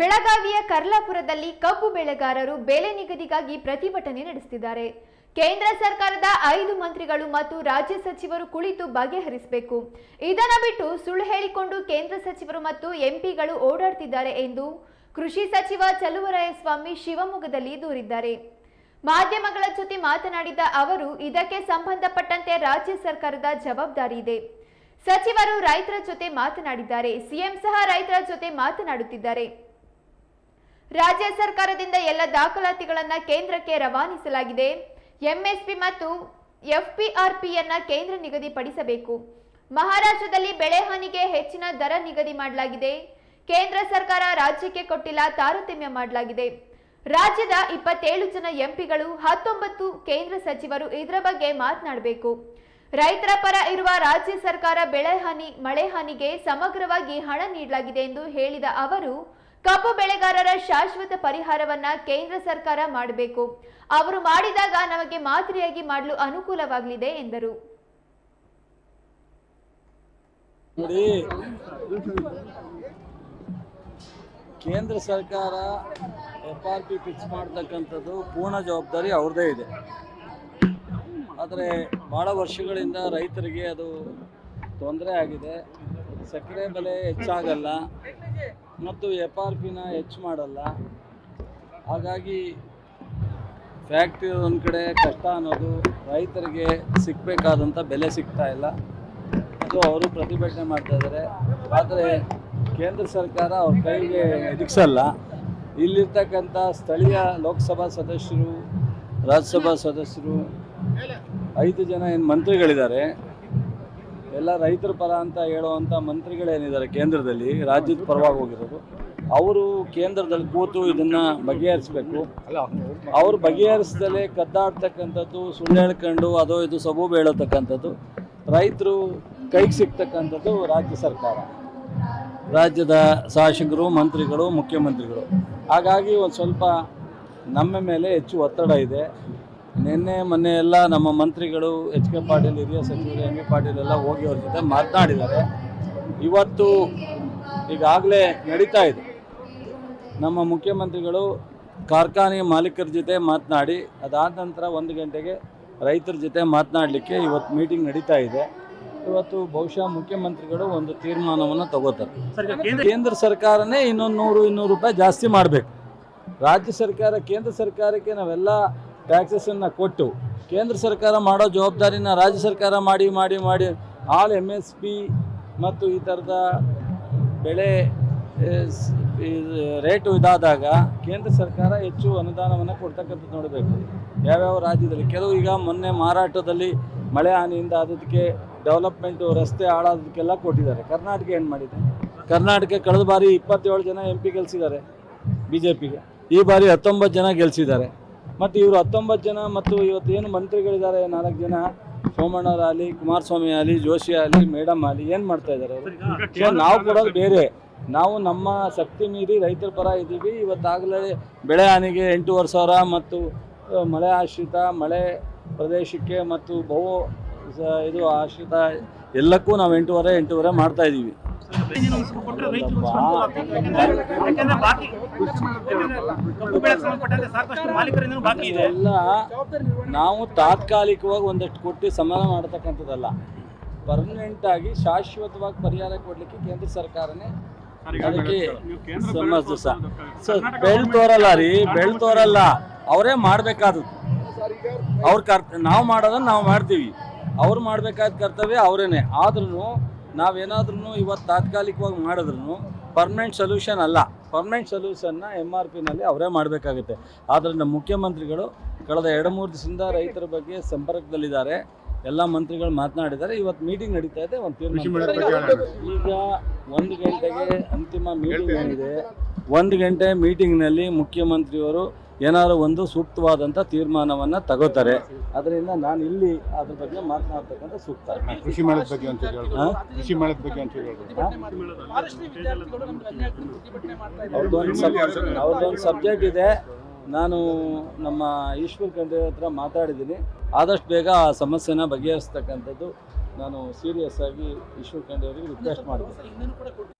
ಬೆಳಗಾವಿಯ ಕರ್ಲಾಪುರದಲ್ಲಿ ಕಬ್ಬು ಬೆಳೆಗಾರರು ಬೆಲೆ ನಿಗದಿಗಾಗಿ ಪ್ರತಿಭಟನೆ ನಡೆಸುತ್ತಿದ್ದಾರೆ. ಕೇಂದ್ರ ಸರ್ಕಾರದ ಐದು ಮಂತ್ರಿಗಳು ಮತ್ತು ರಾಜ್ಯ ಸಚಿವರು ಕುಳಿತು ಬಗೆಹರಿಸಬೇಕು. ಇದನ್ನು ಬಿಟ್ಟು ಸುಳ್ಳು ಹೇಳಿಕೊಂಡು ಕೇಂದ್ರ ಸಚಿವರು ಮತ್ತು ಎಂಪಿಗಳು ಓಡಾಡ್ತಿದ್ದಾರೆ ಎಂದು ಕೃಷಿ ಸಚಿವ ಚಲುವರಾಯಸ್ವಾಮಿ ಶಿವಮೊಗ್ಗದಲ್ಲಿ ದೂರಿದ್ದಾರೆ. ಮಾಧ್ಯಮಗಳ ಜೊತೆ ಮಾತನಾಡಿದ ಅವರು, ಇದಕ್ಕೆ ಸಂಬಂಧಪಟ್ಟಂತೆ ರಾಜ್ಯ ಸರ್ಕಾರದ ಜವಾಬ್ದಾರಿ ಇದೆ. ಸಚಿವರು ರೈತರ ಜೊತೆ ಮಾತನಾಡಿದ್ದಾರೆ. ಸಿಎಂ ಸಹ ರೈತರ ಜೊತೆ ಮಾತನಾಡುತ್ತಿದ್ದಾರೆ. ರಾಜ್ಯ ಸರ್ಕಾರದಿಂದ ಎಲ್ಲ ದಾಖಲಾತಿಗಳನ್ನು ಕೇಂದ್ರಕ್ಕೆ ರವಾನಿಸಲಾಗಿದೆ. ಎಂಎಸ್ಪಿ ಮತ್ತು ಎಫ್ಪಿಆರ್ಪಿಯನ್ನ ಕೇಂದ್ರ ನಿಗದಿಪಡಿಸಬೇಕು. ಮಹಾರಾಷ್ಟ್ರದಲ್ಲಿ ಬೆಳೆ ಹಾನಿಗೆ ಹೆಚ್ಚಿನ ದರ ನಿಗದಿ ಮಾಡಲಾಗಿದೆ. ಕೇಂದ್ರ ಸರ್ಕಾರ ರಾಜ್ಯಕ್ಕೆ ಕೊಟ್ಟಿಲ್ಲ ತಾರತಮ್ಯ ಮಾಡಲಾಗಿದೆ. ರಾಜ್ಯದ ಇಪ್ಪತ್ತೇಳು ಜನ ಎಂಪಿಗಳು, ಹತ್ತೊಂಬತ್ತು ಕೇಂದ್ರ ಸಚಿವರು ಇದರ ಬಗ್ಗೆ ಮಾತನಾಡಬೇಕು. ರೈತರ ಪರ ಇರುವ ರಾಜ್ಯ ಸರ್ಕಾರ ಬೆಳೆ ಹಾನಿ, ಮಳೆ ಹಾನಿಗೆ ಸಮಗ್ರವಾಗಿ ಹಣ ನೀಡಲಾಗಿದೆ ಎಂದು ಹೇಳಿದ ಅವರು ಕಬ್ಬು ಬೆಳೆಗಾರರ ಶಾಶ್ವತ ಪರಿಹಾರವನ್ನ ಕೇಂದ್ರ ಸರ್ಕಾರ ಮಾಡಬೇಕು. ಅವರು ಮಾಡಿದಾಗ ನಮಗೆ ಮಾದರಿಯಾಗಿ ಮಾಡಲು ಅನುಕೂಲವಾಗಲಿದೆ ಎಂದರು. ಕೇಂದ್ರ ಸರ್ಕಾರ ಎಫ್ ಆರ್ ಪಿ ಫಿಕ್ಸ್ ಮಾಡ್ತಕ್ಕಂಥದ್ದು ಪೂರ್ಣ ಜವಾಬ್ದಾರಿ ಅವ್ರದ್ದೇ ಇದೆ. ಆದರೆ ಭಾಳ ವರ್ಷಗಳಿಂದ ರೈತರಿಗೆ ಅದು ತೊಂದರೆ ಆಗಿದೆ. ಸಕ್ಕರೆ ಬೆಲೆ ಹೆಚ್ಚಾಗಲ್ಲ. ಮತ್ತು ಎಫ್ ಆರ್ ಪಿನ ಹೆಚ್ಚು ಮಾಡಲ್ಲ. ಹಾಗಾಗಿ ಫ್ಯಾಕ್ಟ್ರಿ ಒಂದು ಕಡೆ ಕಷ್ಟ ಅನ್ನೋದು ರೈತರಿಗೆ ಸಿಗಬೇಕಾದಂಥ ಬೆಲೆ ಸಿಗ್ತಾ ಇಲ್ಲ. ಅದು ಅವರು ಪ್ರತಿಭಟನೆ ಮಾಡ್ತಾ ಇದ್ದಾರೆ ಆದರೆ ಕೇಂದ್ರ ಸರ್ಕಾರ ಅವ್ರ ಕೈಗೆ ಎದುಗಿಸಲ್ಲ ಇಲ್ಲಿರ್ತಕ್ಕಂಥ ಸ್ಥಳೀಯ ಲೋಕಸಭಾ ಸದಸ್ಯರು, ರಾಜ್ಯಸಭಾ ಸದಸ್ಯರು, ಐದು ಜನ ಏನು ಮಂತ್ರಿಗಳಿದ್ದಾರೆ. ಎಲ್ಲ ರೈತರ ಪರ ಅಂತ ಹೇಳುವಂಥ ಮಂತ್ರಿಗಳೇನಿದ್ದಾರೆ ಕೇಂದ್ರದಲ್ಲಿ, ರಾಜ್ಯದ ಪರವಾಗಿ ಹೋಗಿರೋದು, ಅವರು ಕೇಂದ್ರದಲ್ಲಿ ಕೂತು ಇದನ್ನು ಬಗೆಹರಿಸಬೇಕು. ಅವ್ರು ಬಗೆಹರಿಸ್ದಲೇ ಕದ್ದಾಡ್ತಕ್ಕಂಥದ್ದು, ಸುಳ್ಳು ಹೇಳ್ಕೊಂಡು ಅದೋ ಇದು ಸಬೂಬು ಹೇಳತಕ್ಕಂಥದ್ದು, ರೈತರು ಕೈಗೆ ಸಿಗ್ತಕ್ಕಂಥದ್ದು ರಾಜ್ಯ ಸರ್ಕಾರ. ರಾಜ್ಯದ ಶಾಸಕರು, ಮಂತ್ರಿಗಳು, ಮುಖ್ಯಮಂತ್ರಿಗಳು. ಹಾಗಾಗಿ ಒಂದು ಸ್ವಲ್ಪ ನಮ್ಮ ಮೇಲೆ ಹೆಚ್ಚು ಒತ್ತಡ ಇದೆ. ನಿನ್ನೆ ಮೊನ್ನೆ ಎಲ್ಲ ನಮ್ಮ ಮಂತ್ರಿಗಳು ಎಚ್ ಕೆ ಪಾಟೀಲ್ ಹಿರಿಯ ಸಚಿವರು ಎಂ ಬಿ ಪಾಟೀಲ್ ಎಲ್ಲ ಹೋಗಿ ಅವ್ರ ಜೊತೆ ಮಾತನಾಡಿದ್ದಾರೆ. ಇವತ್ತು ಈಗಾಗಲೇ ನಡೀತಾ ಇದೆ. ನಮ್ಮ ಮುಖ್ಯಮಂತ್ರಿಗಳು ಕಾರ್ಖಾನೆ ಮಾಲೀಕರ ಜೊತೆ ಮಾತನಾಡಿ ಅದಾದ ನಂತರ ಒಂದು ಗಂಟೆಗೆ ರೈತರ ಜೊತೆ ಮಾತನಾಡಲಿಕ್ಕೆ ಇವತ್ತು ಮೀಟಿಂಗ್ ನಡೀತಾ ಇದೆ. ಇವತ್ತು ಬಹುಶಃ ಮುಖ್ಯಮಂತ್ರಿಗಳು ಒಂದು ತೀರ್ಮಾನವನ್ನು ತಗೋತಾರೆ. ಕೇಂದ್ರ ಸರ್ಕಾರನೇ ಇನ್ನೊಂದು ನೂರು ಇನ್ನೂರು ರೂಪಾಯಿ ಜಾಸ್ತಿ ಮಾಡಬೇಕು. ರಾಜ್ಯ ಸರ್ಕಾರ ಕೇಂದ್ರ ಸರ್ಕಾರಕ್ಕೆ ನಾವೆಲ್ಲ ಟ್ಯಾಕ್ಸಸನ್ನು ಕೊಟ್ಟು ಕೇಂದ್ರ ಸರ್ಕಾರ ಮಾಡೋ ಜವಾಬ್ದಾರಿನ ರಾಜ್ಯ ಸರ್ಕಾರ ಮಾಡಿ ಮಾಡಿ ಮಾಡಿ ಆಲ್ ಎಂ ಎಸ್ ಪಿ ಮತ್ತು ಈ ಥರದ ಬೆಳೆ ರೇಟು ಇದಾದಾಗ ಕೇಂದ್ರ ಸರ್ಕಾರ ಹೆಚ್ಚು ಅನುದಾನವನ್ನು ಕೊಡ್ತಕ್ಕಂಥದ್ದು ನೋಡಬೇಕು. ಯಾವ್ಯಾವ ರಾಜ್ಯದಲ್ಲಿ, ಕೆಲವು ಈಗ ಮೊನ್ನೆ ಮಾರಾಟದಲ್ಲಿ ಮಳೆ ಹಾನಿಯಿಂದ ಅದಕ್ಕೆ ಡೆವಲಪ್ಮೆಂಟು ರಸ್ತೆ ಹಾಳಾದಕ್ಕೆಲ್ಲ ಕೊಟ್ಟಿದ್ದಾರೆ. ಕರ್ನಾಟಕ ಏನು ಮಾಡಿದೆ? ಕರ್ನಾಟಕ ಕಳೆದ ಬಾರಿ ಇಪ್ಪತ್ತೇಳು ಜನ ಎಂ ಪಿ ಗೆಲ್ಸಿದ್ದಾರೆ ಬಿ ಜೆ ಪಿಗೆ ಈ ಬಾರಿ ಹತ್ತೊಂಬತ್ತು ಜನ ಗೆಲ್ಸಿದ್ದಾರೆ. ಮತ್ತು ಇವರು ಹತ್ತೊಂಬತ್ತು ಜನ ಮತ್ತು ಇವತ್ತು ಏನು ಮಂತ್ರಿಗಳಿದ್ದಾರೆ ನಾಲ್ಕು ಜನ ಸೋಮಣ್ಣವ್ರ ಆಗಲಿ ಕುಮಾರಸ್ವಾಮಿ ಆಗಲಿ ಜೋಶಿ ಆಗಲಿ ಮೇಡಮ್ ಆಗಲಿ ಏನು ಮಾಡ್ತಾ ಇದ್ದಾರೆ ಅವರು? ಸೊ ನಾವು ಕೊಡೋದು ಬೇರೆ. ನಾವು ನಮ್ಮ ಶಕ್ತಿ ಮೀರಿ ರೈತರ ಪರ ಇದ್ದೀವಿ. ಇವತ್ತಾಗಲೇ ಬೆಳೆ ಹಾನಿಗೆ ಎಂಟೂವರೆ ಸಾವಿರ ಮತ್ತು ಮಳೆ ಆಶ್ರಿತ ಮಳೆ ಪ್ರದೇಶಕ್ಕೆ ಮತ್ತು ಬಹು ಇದು ಆಶ್ರಿತ ಎಲ್ಲಕ್ಕೂ ನಾವು ಎಂಟೂವರೆ ಎಂಟೂವರೆ ಮಾಡ್ತಾ ಇದ್ದೀವಿ. ನಾವು ತಾತ್ಕಾಲಿಕವಾಗಿ ಒಂದಷ್ಟು ಕೊಟ್ಟು ಸಮಾನ ಮಾಡತಕ್ಕಂಥದ್ದಲ್ಲ. ಪರ್ಮನೆಂಟ್ ಆಗಿ ಶಾಶ್ವತವಾಗಿ ಪರಿಹಾರ ಕೊಡ್ಲಿಕ್ಕೆ ಕೇಂದ್ರ ಸರ್ಕಾರನೇ ಅದಕ್ಕೆ ಸರ್ ಬೆಳ್ ತೋರಲ್ಲ ರೀ ಬೆಳ್ ತೋರಲ್ಲ. ಅವರೇ ಮಾಡ್ಬೇಕಾದದ್ದು. ಅವ್ರ ಕರ್ತ ನಾವು ಮಾಡೋದನ್ನ ನಾವು ಮಾಡ್ತೀವಿ. ಅವ್ರು ಮಾಡ್ಬೇಕಾದ ಕರ್ತವ್ಯ ಅವರೇನೆ. ಆದ್ರೂ ನಾವೇನಾದ್ರೂ ಇವತ್ತು ತಾತ್ಕಾಲಿಕವಾಗಿ ಮಾಡಿದ್ರು ಪರ್ಮನೆಂಟ್ ಸೊಲ್ಯೂಷನ್ ಅಲ್ಲ. ಪರ್ಮನೆಂಟ್ ಸೊಲ್ಯೂಷನ್ನ ಎಂ ಆರ್ ಪಿನಲ್ಲಿ ಅವರೇ ಮಾಡಬೇಕಾಗುತ್ತೆ. ಆದ್ದರಿಂದ ನಮ್ಮ ಮುಖ್ಯಮಂತ್ರಿಗಳು ಕಳೆದ ಎರಡು ಮೂರು ದಿವಸದಿಂದ ರೈತರ ಬಗ್ಗೆ ಸಂಪರ್ಕದಲ್ಲಿದ್ದಾರೆ. ಎಲ್ಲ ಮಂತ್ರಿಗಳು ಮಾತನಾಡಿದ್ದಾರೆ. ಇವತ್ತು ಮೀಟಿಂಗ್ ನಡೀತಾ ಇದೆ. ಒಂದು ತೀರ್ಮಾನ ಈಗ ಒಂದು ಗಂಟೆಗೆ ಅಂತಿಮ ಮೀಟಿಂಗ್ ಏನಿದೆ? ಒಂದು ಗಂಟೆ ಮೀಟಿಂಗ್ನಲ್ಲಿ ಮುಖ್ಯಮಂತ್ರಿಯವರು ಏನಾದ್ರು ಒಂದು ಸೂಕ್ತವಾದಂಥ ತೀರ್ಮಾನವನ್ನು ತಗೋತಾರೆ. ಅದರಿಂದ ನಾನು ಇಲ್ಲಿ ಅದ್ರ ಬಗ್ಗೆ ಮಾತನಾಡ್ತಕ್ಕಂಥ ಸೂಕ್ತ. ಕೃಷಿ ಮೇಳದ ಬಗ್ಗೆ ಅಂತ? ಕೃಷಿ ಮೇಳದ ಬಗ್ಗೆ ಅಂತ ಅವ್ರದ್ದೊಂದು ಸಬ್ಜೆಕ್ಟ್? ಇದೆ. ನಾನು ನಮ್ಮ ಈಶ್ವರ್ ಖಂಡ್ರೆ ಹತ್ರ ಮಾತಾಡಿದ್ದೀನಿ. ಆದಷ್ಟು ಬೇಗ ಆ ಸಮಸ್ಯೆನ ಬಗೆಹರಿಸ್ತಕ್ಕಂಥದ್ದು ನಾನು ಸೀರಿಯಸ್ ಆಗಿ ಈಶ್ವರ್ ಖಂಡ್ರೆ ಅವರಿಗೆ ರಿಕ್ವೆಸ್ಟ್ ಮಾಡಿದ್ದೀನಿ